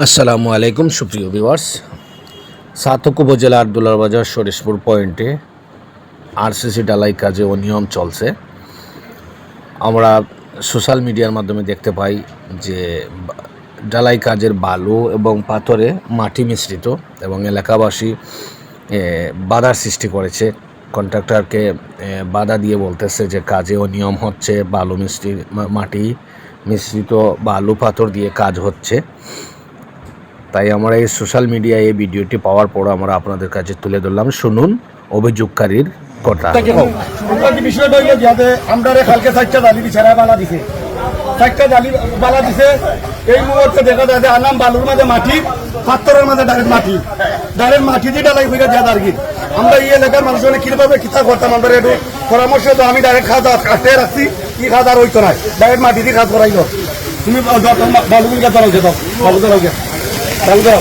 আসসালামু আলাইকুম, সুপ্রিয় ভিউয়ার্স। সাতক উপজেলার দুলারবাজার সরিশপুর পয়েন্টে আরসিসি ডালাই কাজে অনিয়ম চলছে। আমরা সোশ্যাল মিডিয়ার মাধ্যমে দেখতে পাই যে ডালাই কাজের বালু এবং পাথরে মাটি মিশ্রিত এবং এলাকাবাসী বাধার সৃষ্টি করেছে। কন্ট্রাক্টরকে বাধা দিয়ে বলতেছে যে কাজে অনিয়ম হচ্ছে, বালু মিষ্টি মা- মাটি মিশ্রিত বালু পাথর দিয়ে কাজ হচ্ছে। তাই আমরা এই সোশ্যাল মিডিয়ায় এই ভিডিওটি পাওয়ার পর আমরা আপনাদের কাছে তুলে ধরলাম। শুনুন অভিযোগকারীর কথা। যাতে এই মুহূর্তে দেখা যায় যে আনাম বালুর মাঝে মাটি, পাথরের মাঝে ডাইরেক্ট মাটি। ডাইরেক্ট মাটি দিয়ে ডালাই দেয় আর কি আমরা এই এলাকার মানুষ মানে কীভাবে কিতা করতাম? আমরা একটু পরামর্শ তো আমি ডাইরেক্ট খাওয়া কাটতে রাখছি কি খাওয়া দাওয়া হইতো না। ডাইরেক্ট মাটি দিয়ে কাজ করাইল। তুমি বালুগুলি কাজ করাইছে দাও বালু দাও বালু দাও